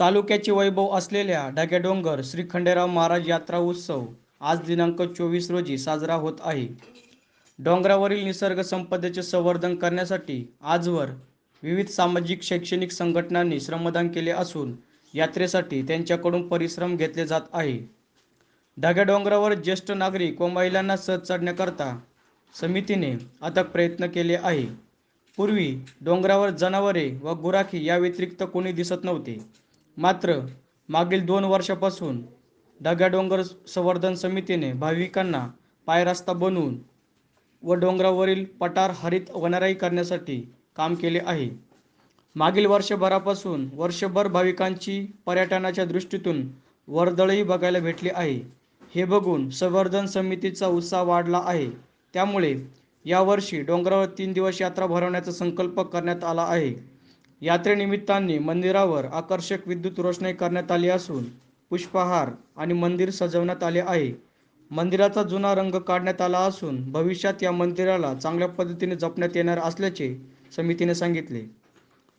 तालुक्याचे वैभव असलेल्या ढगाडोंगर श्री खंडेराव महाराज यात्रा उत्सव आज दिनांक चोवीस रोजी साजरा होत आहे. डोंगरावरील निसर्ग संपदेचे संवर्धन करण्यासाठी आजवर विविध सामाजिक शैक्षणिक संघटनांनी श्रमदान केले असून यात्रेसाठी त्यांच्याकडून परिश्रम घेतले जात आहे. ढग्या डोंगरावर ज्येष्ठ नागरिक व महिलांना सहज चढण्याकरता समितीने अथक प्रयत्न केले आहे. पूर्वी डोंगरावर जनावरे व गुराखी या व्यतिरिक्त कोणी दिसत नव्हते. मात्र मागील दोन वर्षापासून ढग्या डोंगर संवर्धन समितीने भाविकांना पायरस्ता बनवून व डोंगरावरील पठार हरित वनराई करण्यासाठी काम केले आहे. मागील वर्षभरापासून वर्षभर भाविकांची पर्यटनाच्या दृष्टीतून वर्दळही बघायला भेटली आहे. हे बघून संवर्धन समितीचा उत्साह वाढला आहे. त्यामुळे यावर्षी डोंगरावर तीन दिवस यात्रा भरवण्याचा संकल्प करण्यात आला आहे. यात्रेनिमित्ताने मंदिरावर आकर्षक विद्युत रोषणाई करण्यात आली असून पुष्पहार आणि मंदिर सजवण्यात आले आहे. मंदिराचा जुना रंग काढण्यात आला असून भविष्यात या मंदिराला चांगल्या पद्धतीने जपण्यात येणार असल्याचे समितीने सांगितले.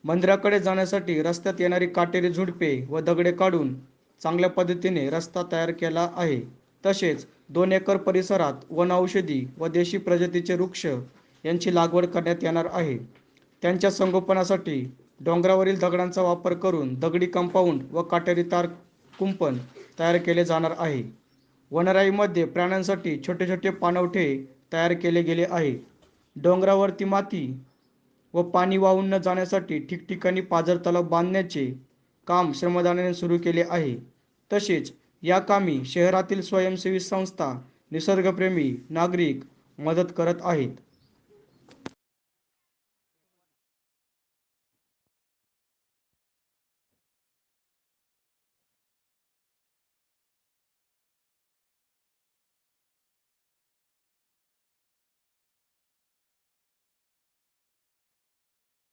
मंदिराकडे जाण्यासाठी रस्त्यात येणारी काटेरी झुडपे व दगडे काढून चांगल्या पद्धतीने रस्ता तयार केला आहे. तसेच दोन एकर परिसरात वनौषधी व देशी प्रजातीचे वृक्ष यांची लागवड करण्यात येणार आहे. त्यांच्या संगोपनासाठी डोंगरावरील दगडांचा वापर करून दगडी कंपाऊंड व काटेरी तार कुंपण तयार केले जाणार आहे. वनराईमध्ये प्राण्यांसाठी छोटे छोटे पाणवठे तयार केले गेले आहे. डोंगरावरती माती व पाणी वाहून न जाण्यासाठी ठिकठिकाणी पाझर तलाव बांधण्याचे काम श्रमदानाने सुरू केले आहे. तसेच या कामी शहरातील स्वयंसेवी संस्था निसर्गप्रेमी नागरिक मदत करत आहेत.